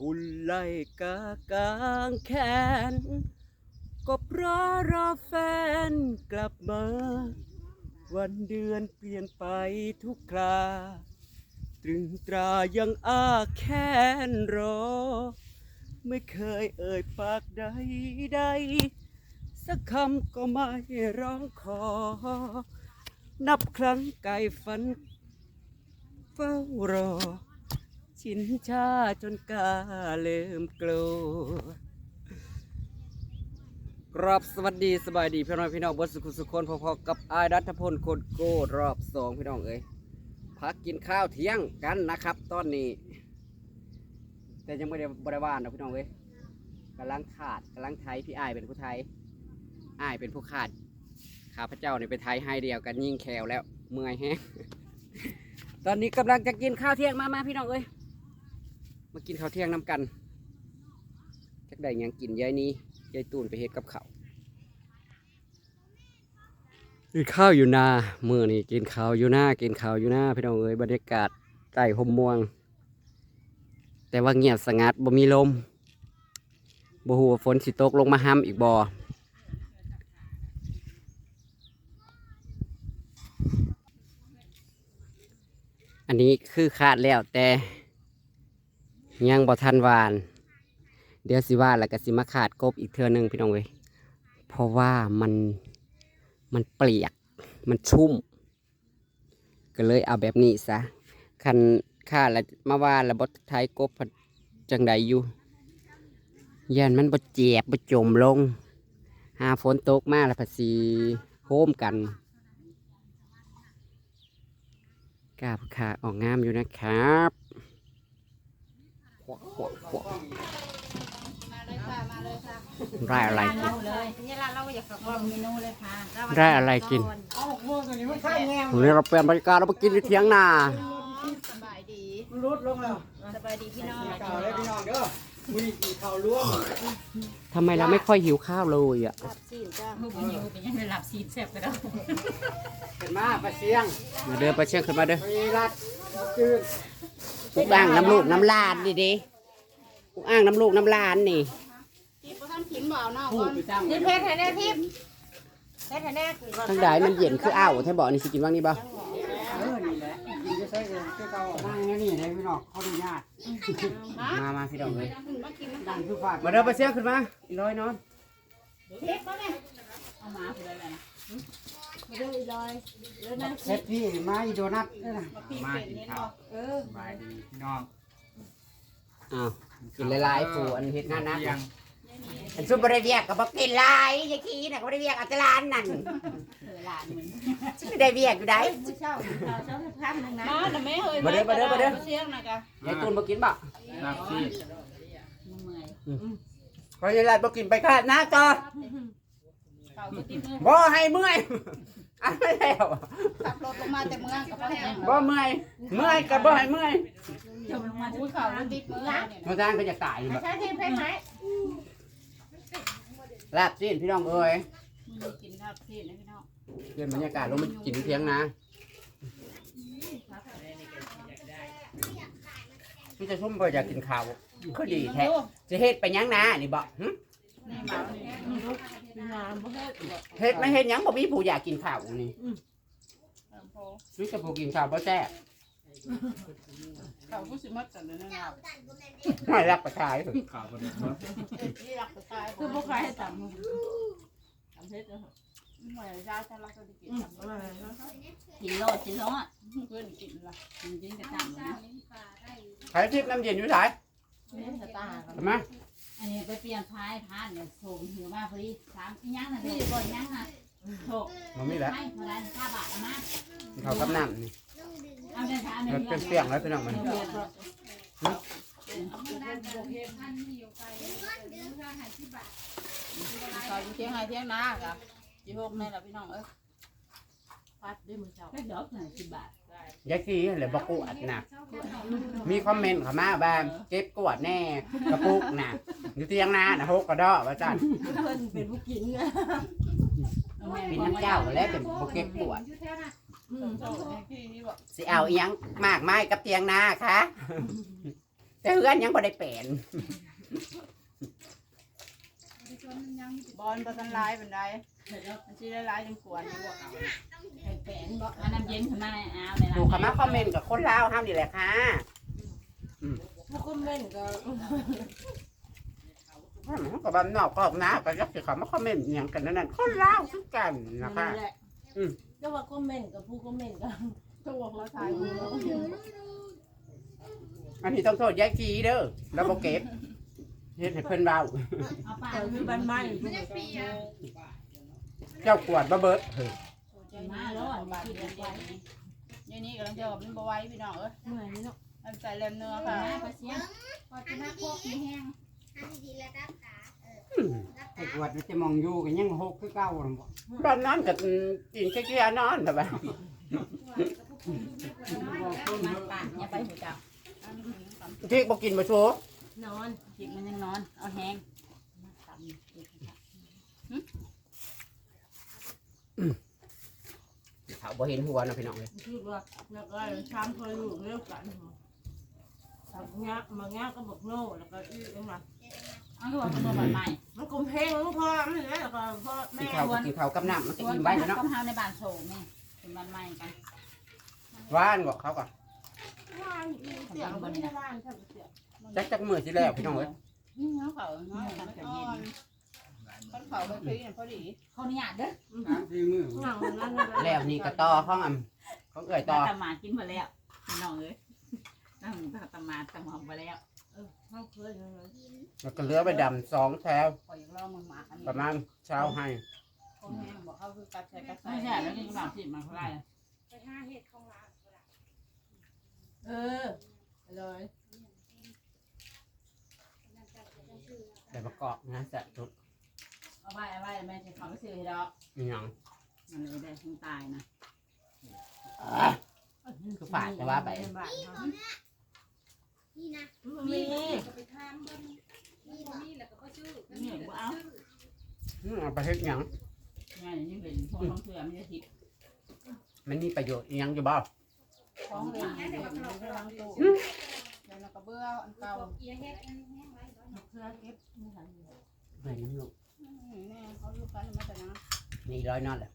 หุ่นไล่กากางแขน ก็เพราะรอแฟนกลับมา วันเดือนเปลี่ยนไปทุกครา ตรึงตรายังอ้าแค้นรอ ไม่เคยเอ่ยปากใดใดสักคำก็ไม่ร้องขอ นับครั้งไก่ฝันเฝ้ารอ ชินชาจนกาเริ่มกลัวกราบสวัสดีสบายดีพี่น้องพี่น้องบดสุขุสุคนพอๆกับอายรัฐพลคนโกรอบสองพี่น้องเอ้ยพักกินข้าวเที่ยงกันนะครับ ตอนนี้ แต่ยังไม่ได้บริวารนะพี่น้องเอ้ยกำลังขาดกำลังไทยพี่อายเป็นผู้ไทยอายเป็นผู้ขาดข้าพเจ้าเนี่ยไปไทยให้เดียวกันยิ่งแควแล้วเมื่อยแฮงตอนนี้กำลังจะกินข้าวเที่ยงมามาพี่น้องเอ้ย มากินข้าวเที่ยงน้ำกันจักได้ยังกินยายนี้ยายตูนไปเฮ็ดกับเขาวกินข้าวอยู่นาเมื่อนี่กินข้าวอยู่หน้ากินข้าวอยู่หน้าพี่น้องเอ้ยบรรยากาศใต้ห่มม่วง แต่ว่าเงียบสงัดบ่มีลมบ่ฮู้ว่าฝนสิตกลงมาห้ำอีกบ่อันนี้คือคาดแล้วแต่ ยังบ่ทันวาน เดี๋ยวสิว่าแล้วก็สิมาขาดกบอีกเทื่อหนึงพี่น้องเว้ยเพราะว่ามันมันเปียก มันชุ่ม ก็เลยเอาแบบนี้ซะคันข้าแล้วมาว่าแล้วบ่ไทยกบจังใดอยู่ยันมันบ่เจ็บบ่จมลง หาฝนตกมาแล้วพัดสิโฮมกันกาบขาออกงามอยู่นะครับ มาเลยค่ะมาเลยค่ะได้อะไรกินเราเลยนี่ละเราอยากลองเมนูเลยค่ะได้อะไรกินเอาหกโมงตอนนี้ไม่ข้ามแงมวันนี้เราเปลี่ยนบรรยากาศเราไปกินที่เทียงนาสบายดีมันลดลงแล้วสบายดีพี่น้องเก่าแล้วพี่น้องเด้อมือนี้กินข้าวร่วมทำไมเราไม่ค่อยหิวข้าวเลยอะรับซีนจ้ามือเป็นยังเป็นยังได้หลับซีดแซ่บไปแล้วเป็นมาปลาเสียงมาเดินไปเชียงขึ้นมาเด้อไปรัดจืด อุกอ่างน้ำลูกน้ำลานดิดิอุกอ่างน้ำลูกน้ำลานนี่ทิพย์ท่านขินบ่าวเนาะพูดไปตั้งนี่เพชรไทยแน่ทิพย์เพชรไทยแน่ทั้งใดมันเย็นคืออ้าวแท่บอกนี่สิกินบ้างนี่บ่เออนี่แหละกินจะใช้เองคือเก่านั่งนี่นี่เลยพี่น้องเขาดูญาติมามาพี่น้องเลยมากินนั่งคือฝากมาเดินไปเชียงขึ้นมาอีร้อยนอนทิพย์มาเนี่ย เอามาคืออะไรนะ มา เรื่อยเลยเรื่อยนะเซ็ตพี่มาอีโดนัทนี่นะมาพี่เป็นเนี่ยเนาะเออสบายดีพี่น้องอ้าวกินหลายๆฟูอันเฮ็ดหน้านักยังอันซุปบริเวียกก็บอกกินหลายอยาขี้น่ะก็บริเวียกอัตลานนั่นเออหลานเหมือนฉันไม่ได้เวียกอยู่ได้ ผู้เช่าเราเช่าสักพักหนึ่งนะมาแต่ไม่เคยมาเด้อมาเด้อมาเด้อ เสียงนะกะยายตูนบ่กินบ่นักที่เมื่อยเพราะยายลาดบ่กินไปขาดหน้าจอเขาก็ติดมือบ่ให้เมื่อย อันไม่แล้วขับรถลงมาแต่เมืองกับพ่อแห้งบ่เมื่อยเมื่อยก็บ่ให้เมื่อยจมลงมาอุ้ยเขาแล้วติดเมืองเนี่ยมาทางก็จะตายอยู่แบบใช่ทิพย์เพชรไหมลาบสิ้นพี่น้องเอ้ยมือกินข้าวซีดนะพี่น้องเปลี่ยนบรรยากาศลงมากินเที่ยงนะพี่จะชุ่มบ่อยากกินข้าวก็ดีแท้จะเฮ็ดไปหยังนะนี่บ่หึนี่มา เนี่ยลูกงานบ่เฮ็ดเฮ็ดไม่เฮ็ดหยังบ่มีผู้อยากกินข้าวนี่พอมีแต่ผู้กินข้าวบ่แซ่บเขาผู้สิมัดกันเลยนะไม่รักประทายข่าวคนนี้เนาะที่รักสไตล์คือบ่ใครให้ตำตำเฮ็ดเด้อเหมือนจ้าฉันรักจะกินกับอะไรนะกินโลดกินโลดเพื่อนกินละกินกินกระตำเลยนะใช้ทิพย์น้ำเย็นอยู่ไสนี่สตาร์ใช่ไหม อันนี้ไปเปลี่ยนพายพานเนี่ยส่งหิวมาพอดีสามที่ยังนะพี่บ่ยังนะโถมันมีแล้วให้เท่าไรห้าบาทนะเขากับน้ำนี่เอาเดินทางมันเป็นเปรี้ยงแล้วพี่น้องมันเขาเที่ยงไงเที่ยงนากะจีหกนี่แหละพี่น้องเอ้ยพัดด้วยมือเจ้าแค่ดอกหน่อยสิบบาท ยายกี้เลยบอกกวดนะมีคอมเมนต์เข้ามาบ้างเก็บกวดแน่กระปุกนะอยู่เตียงนานะหกกระดอว่าจันเพิ่นเป็นผู้กินไงกินน้ำเจ้าแล้วเป็นโบเก็บกวดอืมเจ้าที่นี่บอกสิเอาอีหยังมากไม้กับเตียงนาคะแแต่เฮือนยังบ่ได้แปลนบอลประกันลายเป็นไร มันชื่อลายจังขวนนี่บอกเอาไข่แป้นบ่อันน้ำเย็นขึ้นมาในอ้านดูคำมาคอมเมนต์กับคนลาวห้ามนี่แหละค่ะถ้าคอมเมนต์ก็มันก็บ้านนอกก็ออกนาก็ยักสิเขามาคอมเมนต์อหย่างกันนั่นนั่นคนลาวคือกันนะคะนั่นแหละอืมก็ว่าคอมเมนต์กับผู้คอมเมนต์กันตัวเขาถ่ายอเราอันนี้ต้องโทษยายกีเด้อแล้วบ่เก็บเฮ็ดให้เพิ่นเบา เอาปาแต่คือบ้านไม้เจ้ากวดบ่เบิดเฮ้ยมาแล้วอะมากินกันไปเดี๋ยวนี้กำลังเจอกับมันบไหว้พี่น้องเอ้ยเหนื่อยนี่เนาะมันใส่เล็มเนื้อมาค่ะไปเสียงพอจะมาโคกมีแห้งไอ้กวดมันจะมองอยู่กันยังหกคือเก้าหรอบ่บ้านนั้นก็กินแค่เกียร์นอนแบบว่ามาปากอย่าไปหัวจับที่บ่กินบ่โชว์นอนจิกมันยังนอน เอาแห้งมาตำ เขาบ่เห็นหัวนะพี่น้องเลยคือว่าแล้วก็ชามเคยอยู่เร็วกันสับงะมางะก็บอกโน่แล้วก็อีกมาเอาคือว่าตัวใหม่มันกลมเพลงมันพอมันเลยแล้วก็พ่อกิแม่นข้าวก็กินข้าวกับน้ำมันก็ส่วนอิ่มบ้าไว้นแล้วก็เนาะเฮาในบ้านโฉมนี่เป็นบ้านใหม่กันหว่านบ่เขาก็ว่านเสียงบนนี้ว่านใช่เสียงจักจักมื้อสิแล้วพี่น้องเอ้ยนี่เนาะเขาเนาะ มันอ่อนมันเขาไปคุยกันพอดีเขาเนี่ยเด้อสามสี่มือหนังนั่นแล้วนี่ก็ต่อของอ่ำของเอ้ยต่อตำมากินมาแล้วพี่น้องเอ้ยนั่งตำมาตำหอมมาแล้วเขาเคยเลยแล้วก็เหลือไปดำสองแถวปล่อยรอมึงหมาอันนี้ประมาณเช้าให้เขาแห้งบอกเขาคือกัดใส่กัดใส่ไม่ใช่แล้วกินบางสิมันเขาได้เออเลยแต่ประกอบนะจะจุด เอาไว้เอาไว้แม่จะเขาไปซื้อให้ดอกอีหยังมันเลยได้คงตายนะคือฝาดแต่ว่าไปบ้านนี่นะมีก็ไปทามเบิ่งมีบ่มีแล้วก็บ่ซื้อนี่บ่เอาอืมเอาไปเฮ็ดหยังงานนี้เป็นพวกน้องเสือไม่ได้ทิพย์มันมีประโยชน์อีหยังอยู่บ่ของเล่นเดี๋ยวมันเราล้างตู้เดี๋ยวเราก็เบื่ออันเก่าเอียเฮ็ดอันแห้งไว้ก่อนเครือเก็บไม่ทันเฮ้ยน้ำลูก แม่เขาลูกกันมาแต่นะนี่ร้อยนอนแหละ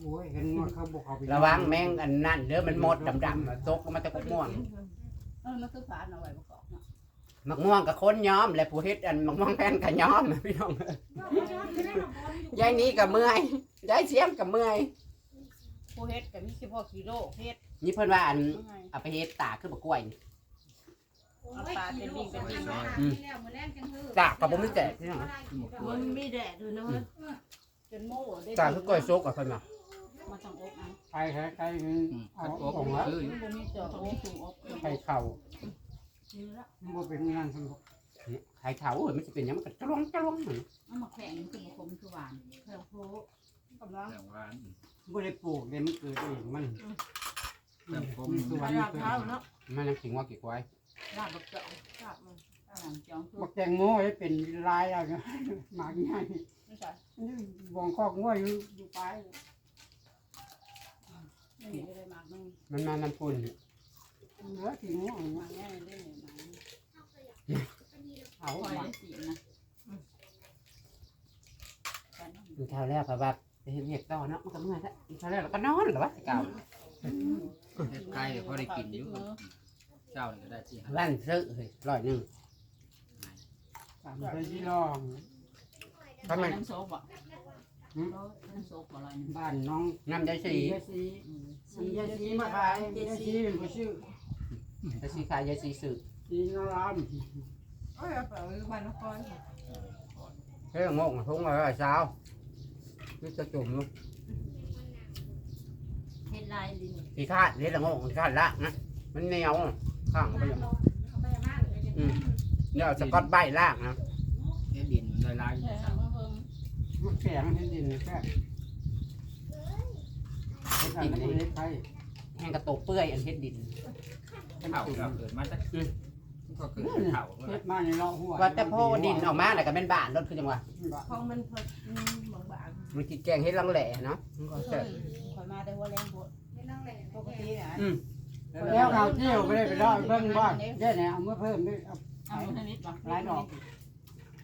โอ้ยเห็นว่าเขาบอกเขาไประวังแมงอันนั่นเด้อมันหมดดำๆตกลงมาตะกุกม่วงเออมันคือฝาเอาไว้ประกอบเนาะมักม่วงกับคนย้อม และผู้เฮ็ดอันมักม่วงแป้นกับย้อมพี่น้องยายนี้กับเมื่อยยายเสียมกับเมื่อยผู้เฮ็ดกับมีเฉพาะกิโลเฮ็ดนี่เพิ่นว่าอันยังไงเอาไปเฮ็ดตากคือบักกล้วยนี่ แล้วมื้อแรงจังฮือตากก็บ่มีแตกพี่น้องมันมีแดดด้วยนะจนโม่ได้ตากคือกล้วยซกอะเพิ่นว่ามาต้องอบนะไปใช้ใช้เอาของละบ่มีเจาะต้องโอ้มีสูงอบไข่เข่ามันบ่เป็นงานสนุกไข่เข่าเอ้ยมันสิเป็นหยังมันก็จะลงจะลงเหมือนเอามาแข่งคือบุคมคือหวานแถวโพกำลังบ่ได้ปลูกเลยมันเกิดเองมันมันคือไปวันลานี้บเกิดเท้าเนาะมันยังสิงว่ากี่กล้วย ลาบบักเจาะลาบมันหลังจองคือบักแตงโมให้เป็นลายเอาเนี่ยหมากง่ายไม่ใช่นี่วงคอกงัวอยู่อยู่ปลายไม่มีอะไรมากนึงมันมาน้ำปุ่นเหลือที่งัวเอามาแง่ได้เลยมาเอาคอยมาได้สีนะมันเท่าแล้วก็ว่าไปเฮ็ดเฮ็ดต่อเนาะมันก็เมื่อยแล้วมันเท่าแล้วเราก็นอนเหรอวะเก่า ใกล้พอได้กินอยู่ เจ้านี่ก็ได้ที่ร้านซื้อเฮ้ยร้อยหนึงตามไปที่รองทำไมน้ำโซบอะน้ำโซบอะไรนึงบ้านน้องน้ำใจสียายสีสียายสีมาขายยายสีเป็นผู้ชื่อใจสีขายใจสีสื่อสีนรามเอ้ยไปบ้านนครเฮ้ยงงทุ่งอะไรเช้านี่จะจุ่มลูกเฮ็ดลายลินสีคาดนี่ละงงสีคาดละนะมันเหนียว ข้างไปเลยอืมเดี๋ยวเอาสกอตไบท์ลากนะแค่ดินลายลายใช่ค่ะเพิ่มมันแข็งเห็นดินแค่เห็นอันนี้เล็กไทยแห้งกระตกเปื่อยอันเฮ็ดดินเป็นเข่าตุ่มเราเกิดมาจากก็เกิดเข่าเฮ็ดมาในเลาะหัวว่าแต่พ่อดินออกมาแต่ะก็เป็นบ้านรถคือจังหวะของมันเพิ่นบางบางมันกินแกงเฮ็ดลังแหล่เนาะมันก็เฮ้แซ่บยคอยมาได้ว่าแรงโพดปกตินะอืม แล้วเอาเที่ยวไปได้ไปรอดเบิ่งบ่เด้เนี่ยเอามาเพิ่มด้วยเอาเอาเท่านี้ป่ะหลายดอก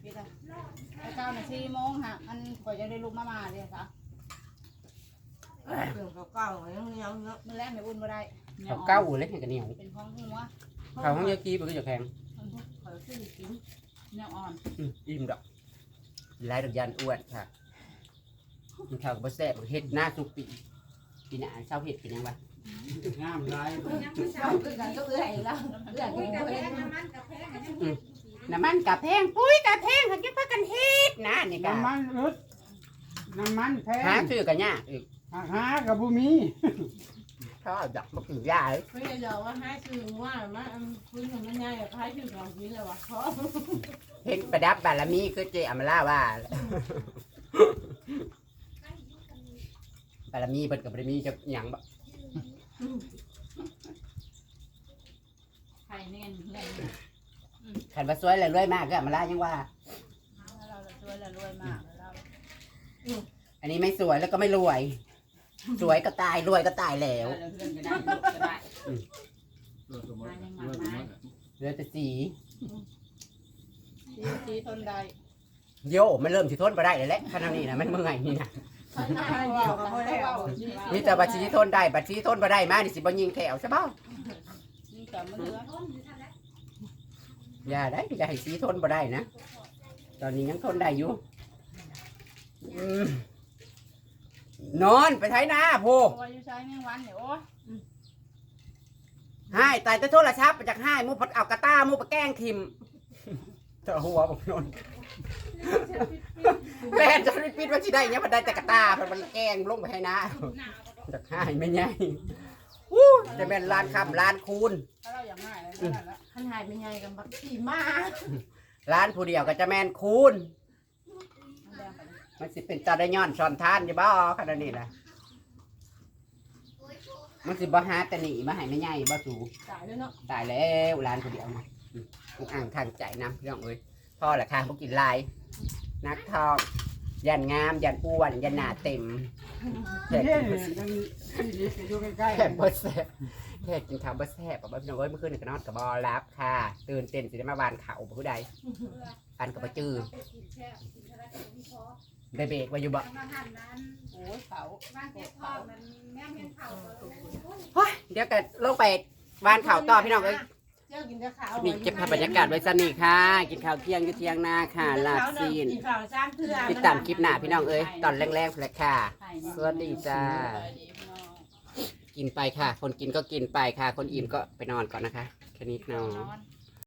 พี่ตาไอ้เก้านาทีโมงฮะมันกว่าจะได้ลูกมามาเดี๋ยค่ะเครื่องเก่าๆยังยังเนาะมันแรกไม่อุ่นบ่ได้เขาเก้าเลยกันเหนียวเป็นของหัวเขาห้องยากีมันก็จะแข็งมันทุกข์เขาซื้อกินเนื้ออ่อนอิ่มดอกลายดอกยันอ้วนค่ะมันข้าวกับแซ่บเฮ็ดหน้าสุกปีปีหน้าเช้าเฮ็ดเป็นยังวะ งามหลายเอาคือกันก็เอื้อยแล้วเอื้อยกูเห็นน้ำมันกับแพงปุ้ยกับแพงเขาจะพากันเฮ็ดนะนี่ก็น้ำมันอึดน้ำมันแพหางซื้อกันยากอีกหากับบุมีเขาเอาดอกมาปลูกยาเลยไม่ได้เดี๋ยวว่าให้ซื้อว่ามันคุณมันง่ายอะให้ซื้อของกินเลยวะเพราะเห็นประดับบารมีคือเจอมล่าว่าบารมีเปิดกับบารมีจะหยังบ่ ไข่เนียนเนียนขันมาสวยเลยรวยมากก็อำมาล่ายังว่าเราจะช่วยเรารวยมากเราอันนี้ไม่สวยแล้วก็ไม่รวย สวยก็ตายรวยก็ตายแล้วเพื่อนก็ได้ลูกก็ได้ตัวตัวมันตัวตัวมันเหลือแต่สีชีชีทนได้โยมันเริ่มสิทนไปได้เลยแหละขนาดนี้นะมันเมื่อยนี่นะ ให้เดียวก็ได้ว่ามีแต่บัตรชีทนได้บัตรชีทนไปได้มานี่สิบ่ยิงแถวใช่เปล่านี่แต่มันเหลืออย่าได้อย่าให้สีทนไปได้นะ ตอนนี้ยังทนได้อยู่อืมนอนไปไถนาโพเพราะว่าอยู่ใช้แมงวันเนี่ยโอ้ให้ตายแต่โทรศัพท์ไปจากให้มูพัดเอากระต้ามูไปแกล้งทิมเธอหัวบอกนน แม่จะรีบปิดว่าสิได้เนี่ยมันได้แต่กระต้าเพราะมันแกล้งลงไปให้นะจากให้ไม่ใหญ่วู้จะเป็นลานคำลานคูณ ถ้าเราอย่างง่ายเลยนั่นแหละขันหายเป็นไงกันบักขี่มาร้านผู้เดียวก็จะแมนคูณ มันแดงไปเลยมันสิเป็นตาได้ย้อนช้อนทานอยู่บ่ขนาดนี้นะมันสิบ่หาแต่หนีมาให้ไม่ใหญ่บ่สูจ่ายด้วยเนาะตายแล้วร้านผู้เดียวนะอืมอุกอ่างทางใจน้ำพี่น้องเอ้ยพ่อแหละค่ะพวกกินลาย นักทองยันงามยันอ้วนยันหนาเต็มแขกเฮ้กิยนมันที่นี่อยู่ใกล้แขกบ่แซ่บแขกกินข้าวบ่แซ่บบ่พี่น้องเอ้ยเมื่อคืนนก็นอนกับบอรับค่ะ ตื่นเต้นสิได้มาวานเขาบ่ผู้ใดอันกับบ่จื้อได้เบรกไว้อยู่บ่โอ้ยเขาเดี๋ยวก็ลงไปวานเขาวต่อพี่น้องเอ้ย เจ้ากินแต่ข้าวนี่เก็บภาพบรรยากาศไว้ซะนี่ค่ะ กินข้าวเที่ยงอยู่เที่ยงหน้าค่ะ ลาบซีนกินข้าวซ้ำเพื่อติดตามคลิปหน้าพี่น้องเอ้ยตอนแรงๆแหละค่ะไข่เนี่ยสวัสดีจ้าไปดีพี่น้องกินไปค่ะ คนกินก็กินไปค่ะ คนอิ่มก็ไปนอนก่อนนะคะ แค่นี้เนาะ นอน